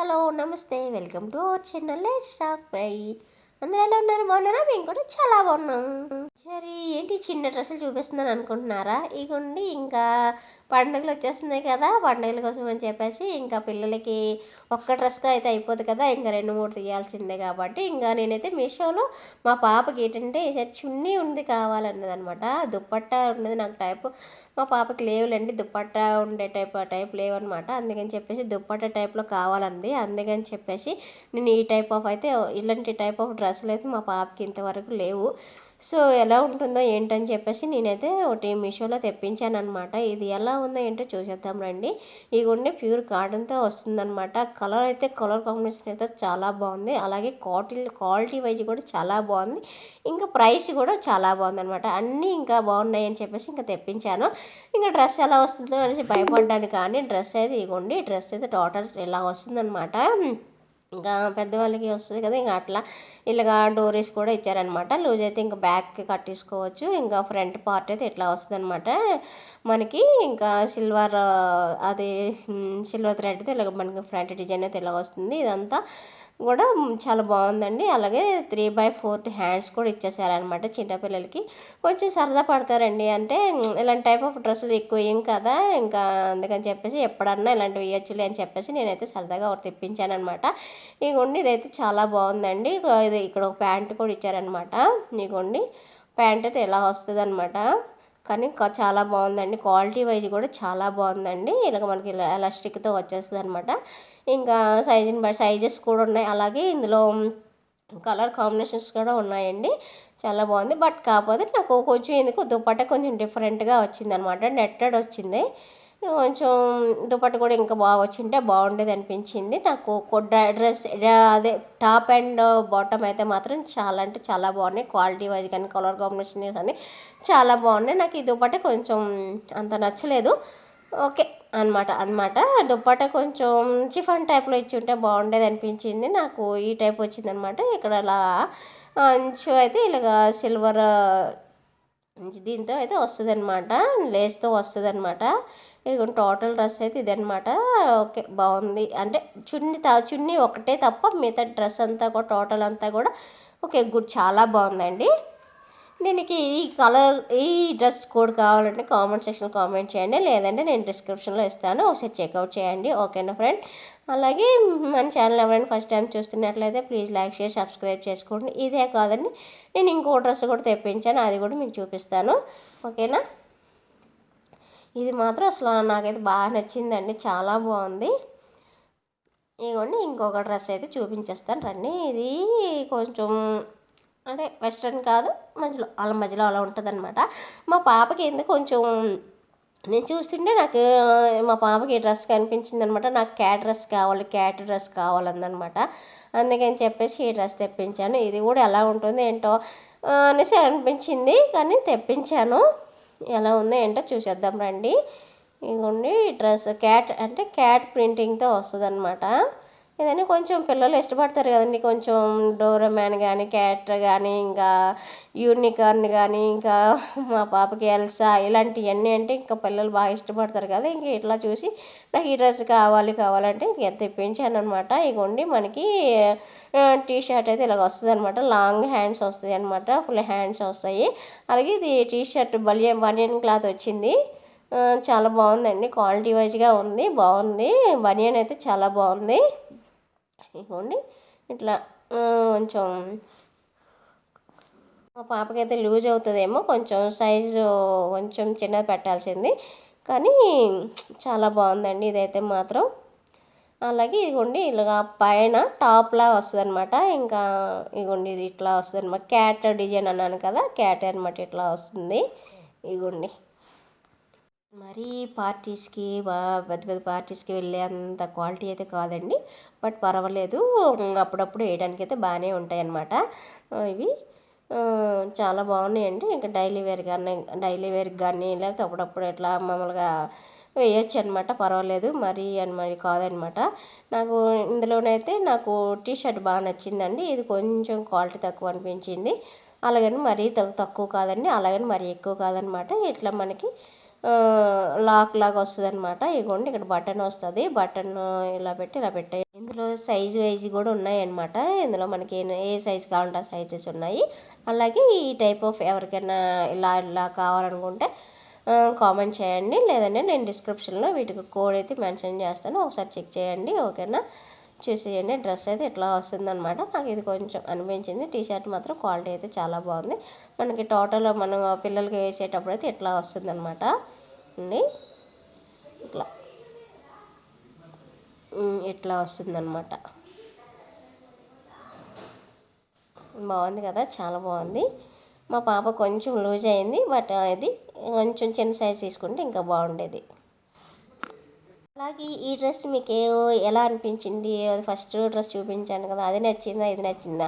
Hello నమస్తే welcome to our channel let's bye అందరూ ఎలా ఉన్నారు? బాగున్నారా? మేము కూడా చాలా బాగున్నాం. సరే ఏంటి చిన్న డ్రెస్సులు చూపిస్తున్నాను అనుకుంటున్నారా? ఇగోండి ఇంకా పండుగలు వచ్చేస్తున్నాయి కదా పండుగల కోసం అని చెప్పేసి ఇంకా పిల్లలకి ఒక్క డ్రెస్తో అయితే అయిపోదు కదా ఇంకా రెండు మూడు తీయాల్సిందే కాబట్టి ఇంకా నేనైతే మీషోలో మా పాపకి ఏంటంటే ఈసారి చున్నీ ఉంది కావాలన్నది అనమాట దుప్పట్టా ఉన్నది నాకు టైపు మా పాపకి లేవులేండి దుప్పట్టా ఉండే టైప్ ఆ టైప్ లేవన్నమాట అందుకని చెప్పేసి దుప్పట్టా టైప్లో కావాలంది. అందుకని చెప్పేసి నేను ఈ టైప్ ఆఫ్ అయితే ఇలాంటి టైప్ ఆఫ్ డ్రెస్సులు అయితే మా పాపకి ఇంతవరకు లేవు. సో ఎలా ఉంటుందో ఏంటని చెప్పేసి నేనైతే ఒకటి మీషోలో తెప్పించాను అనమాట ఇది ఎలా ఉందో ఏంటో చూసేద్దాం రండి. ఈ గుండె ప్యూర్ కాటన్తో వస్తుందన్నమాట. కలర్ అయితే కలర్ కాంబినేషన్ అయితే చాలా బాగుంది. అలాగే క్వాలిటీ క్వాలిటీ వైజ్ కూడా చాలా బాగుంది. ఇంకా ప్రైస్ కూడా చాలా బాగుంది అనమాట అన్నీ ఇంకా బాగున్నాయి అని చెప్పేసి ఇంకా తెప్పించాను. ఇంకా డ్రెస్ ఎలా వస్తుందో అనేసి భయపడ్డాను కానీ డ్రెస్ అయితే ఇగోండి. డ్రెస్ అయితే టోటల్ ఇలా వస్తుందన్నమాట. ఇంకా పెద్దవాళ్ళకి వస్తుంది కదా ఇంకా అట్లా ఇలాగా డోరీస్ కూడా ఇచ్చారనమాట. లూజ్ అయితే ఇంకా బ్యాక్ కట్టేసుకోవచ్చు. ఇంకా ఫ్రంట్ పార్ట్ అయితే ఇట్లా వస్తుంది అనమాట మనకి ఇంకా సిల్వర్ అది సిల్వర్ థ్రెడ్ ఇలాగ మనకి ఫ్రంట్ డిజైన్ అయితే ఇలా వస్తుంది. ఇదంతా కూడా చాలా బాగుందండి. అలాగే త్రీ బై ఫోర్త్ హ్యాండ్స్ కూడా ఇచ్చేసారనమాట చిన్నపిల్లలకి. కొంచెం సరదా పడతారండి. అంటే ఇలాంటి టైప్ ఆఫ్ డ్రెస్సులు ఎక్కువ ఏం కదా? ఇంకా అందుకని చెప్పేసి ఎప్పుడన్నా ఇలాంటివి వేయచ్చులే అని చెప్పేసి నేనైతే సరదాగా ఒకటి తెప్పించాను అనమాట ఇగోండి ఇదైతే చాలా బాగుందండి. ఇది ఇక్కడ ఒక ప్యాంట్ కూడా ఇచ్చారనమాట ఇగోండి ప్యాంట్ అయితే ఇలా వస్తుంది అనమాట కానీ చాలా బాగుందండి. క్వాలిటీ వైజ్ కూడా చాలా బాగుందండి. ఇలాగ మనకి ఎలాస్టిక్తో వచ్చేస్తుంది అనమాట ఇంకా సైజుని బట్టి సైజెస్ కూడా ఉన్నాయి. అలాగే ఇందులో కలర్ కాంబినేషన్స్ కూడా ఉన్నాయండి. చాలా బాగుంది. బట్ కాకపోతే నాకు కొంచెం ఎందుకు దుప్పట్ట కొంచెం డిఫరెంట్గా వచ్చింది అనమాట నెట్టెడ్ వచ్చింది. కొంచెం దుపట్ట కూడా ఇంకా బాగా వచ్చింటే బాగుండేది అనిపించింది. నాకు డ్రెస్ అదే టాప్ అండ్ బాటమ్ అయితే మాత్రం చాలా అంటే చాలా బాగున్నాయి. క్వాలిటీ వైజ్ కానీ కలర్ కాంబినేషన్ కానీ చాలా బాగున్నాయి. నాకు ఈ దుపట్ట కొంచెం అంత నచ్చలేదు. ఓకే అనమాట అనమాట దుప్పట కొంచెం చిఫన్ టైప్లో ఇచ్చి ఉంటే బాగుండేది అనిపించింది. నాకు ఈ టైప్ వచ్చిందనమాట ఇక్కడ అలా అంచు అయితే ఇలాగ సిల్వర్ దీంతో అయితే వస్తుంది అనమాట లేస్తో వస్తుంది అనమాట ఇక టోటల్ డ్రెస్ అయితే ఇదనమాట ఓకే బాగుంది. అంటే చున్నీ చున్నీ ఒకటే తప్ప మిగతా డ్రెస్ అంతా కూడా టోటల్ అంతా కూడా ఓకే గుడ్ చాలా బాగుందండి. దీనికి ఈ కలర్ ఈ డ్రెస్ కోడ్ కావాలంటే కామెంట్ సెక్షన్ కామెంట్ చేయండి. లేదంటే నేను డిస్క్రిప్షన్లో ఇస్తాను. ఒకసారి చెక్అవుట్ చేయండి. ఓకేనా ఫ్రెండ్? అలాగే మన ఛానల్ ఎవరైనా ఫస్ట్ టైం చూస్తున్నట్లయితే ప్లీజ్ లైక్ షేర్ సబ్స్క్రైబ్ చేసుకోండి. ఇదే కాదండి నేను ఇంకో డ్రెస్ కూడా తెప్పించాను. అది కూడా మీకు చూపిస్తాను. ఓకేనా? ఇది మాత్రం అసలు నాకైతే బాగా నచ్చిందండి. చాలా బాగుంది. ఇదిగోండి ఇంకొక డ్రెస్ అయితే చూపించేస్తాను. రండి ఇది కొంచెం అంటే వెస్ట్రన్ కాదు మధ్యలో వాళ్ళ మధ్యలో అలా ఉంటుంది అనమాట మా పాపకి ఎందుకు కొంచెం నేను చూస్తుంటే నాకు మా పాపకి డ్రెస్ కనిపించింది అనమాట నాకు క్యాట్ డ్రెస్ కావాలి క్యాట్ డ్రెస్ కావాలన్నమాట. అందుకని చెప్పేసి ఈ డ్రెస్ తెప్పించాను. ఇది కూడా ఎలా ఉంటుంది ఏంటో అనేసి అనిపించింది కానీ తెప్పించాను. ఎలా ఉందో ఏంటో చూసేద్దాం రండి. ఇదిగోండి డ్రెస్ క్యాట్ అంటే క్యాట్ ప్రింటింగ్తో వస్తుంది అనమాట ఏదైనా కొంచెం పిల్లలు ఇష్టపడతారు కదండి. కొంచెం డోరమ్యాన్ కానీ క్యారెక్టర్ కానీ ఇంకా యూనికార్న్ కానీ ఇంకా మా పాపకి ఎల్సా ఇలాంటివన్నీ అంటే ఇంకా పిల్లలు బాగా ఇష్టపడతారు కదా. ఇంక ఇట్లా చూసి నాకు ఈ డ్రెస్ కావాలి కావాలంటే ఇంక తెప్పించాను అనమాట ఇగోండి మనకి టీ షర్ట్ అయితే ఇలాగ వస్తుంది అనమాట లాంగ్ హ్యాండ్స్ వస్తాయి అనమాట ఫుల్ హ్యాండ్స్ వస్తాయి. అలాగే ఇది టీ షర్ట్ బలియన్ బనియన్ క్లాత్ వచ్చింది. చాలా బాగుందండి. క్వాలిటీ వైజ్గా ఉంది బాగుంది. బనియన్ అయితే చాలా బాగుంది. ఇవ్వండి ఇట్లా కొంచెం మా పాపకైతే లూజ్ అవుతుందేమో కొంచెం సైజు కొంచెం చిన్నది పెట్టాల్సింది. కానీ చాలా బాగుందండి ఇదైతే మాత్రం. అలాగే ఇదిగోండి ఇలాగా పైన టాప్లా వస్తుంది అనమాట ఇంకా ఇదిగోండి ఇది ఇట్లా వస్తుంది అనమాట క్యాట్ డిజైన్ అన్నాను కదా క్యాట్ అనమాట ఇట్లా వస్తుంది. ఇదిగోండి. మరీ పార్టీస్కి పెద్ద పెద్ద పార్టీస్కి వెళ్ళే అంత క్వాలిటీ అయితే కాదండి. బట్ పర్వాలేదు. అప్పుడప్పుడు వేయడానికి అయితే బాగానే ఉంటాయి అన్నమాట ఇవి చాలా బాగున్నాయండి. ఇంకా డైలీ వేర్ కానీ డైలీ వేర్కి కానీ లేకపోతే అప్పుడప్పుడు ఇట్లా మామూలుగా వేయచ్చు అనమాట పర్వాలేదు. మరీ అని మరి కాదనమాట నాకు ఇందులోనైతే నాకు టీ షర్ట్ బాగా నచ్చిందండి. ఇది కొంచెం క్వాలిటీ తక్కువ అనిపించింది. అలాగని మరీ తక్కువ కాదండి. అలాగని మరీ ఎక్కువ కాదనమాట ఇట్లా మనకి లాక్ లాగా వస్తుంది అనమాట ఇగోండి ఇక్కడ బటన్ వస్తుంది. బటన్ ఇలా పెట్టి ఇలా పెట్టే ఇందులో సైజు వైజ్ కూడా ఉన్నాయన్నమాట. ఇందులో మనకి ఏ- సైజు కావాలంటే ఆ సైజెస్ ఉన్నాయి. అలాగే ఈ టైప్ ఆఫ్ ఎవరికైనా ఇలా ఇలా కావాలనుకుంటే కామెంట్ చేయండి. లేదంటే నేను డిస్క్రిప్షన్లో వీటికి కోడ్ అయితే మెన్షన్ చేస్తాను. ఒకసారి చెక్ చేయండి. ఓకేనా? చూసేయండి. డ్రెస్ అయితే ఇట్లా వస్తుందన్నమాట. నాకు ఇది కొంచెం అనిపించింది. టీ షర్ట్ మాత్రం క్వాలిటీ అయితే చాలా బాగుంది. మనకి టోటల్ మనం పిల్లలకి వేసేటప్పుడు అయితే ఇట్లా వస్తుందన్నమాట? అండి. ఇట్లా. ఇట్లా వస్తుందన్నమాట. బాగుంది కదా? చాలా బాగుంది. మా పాప కొంచెం లూజ్ అయింది బట్ ఇది కొంచెం చిన్న సైజ్ తీసుకుంటే ఇంకా బాగుండేది. అలాగే ఈ డ్రెస్ మీకు ఎలా అనిపించింది? అది ఫస్ట్ డ్రెస్ చూపించాను కదా అది నచ్చిందా ఇది నచ్చిందా?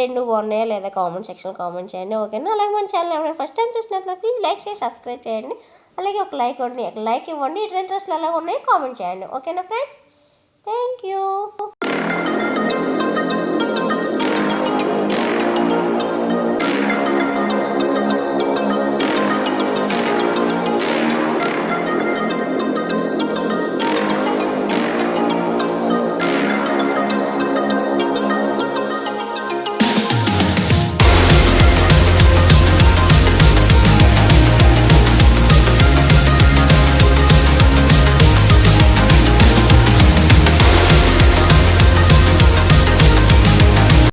రెండు బాగున్నాయా లేదా కామెంట్ సెక్షన్ కామెంట్ చేయండి ఓకేనా? అలాగే మన ఛానల్ ఏమైనా ఫస్ట్ టైం చూసినట్లయితే ప్లీజ్ లైక్ చేసి సబ్స్క్రైబ్ చేయండి. అలాగే ఒక లైక్ ఇవ్వండి. లైక్ ఇవ్వండి. ఈ రెండు డ్రెస్సులు ఎలా ఉన్నాయో కామెంట్ చేయండి. ఓకేనా ఫ్రెండ్ Thank you.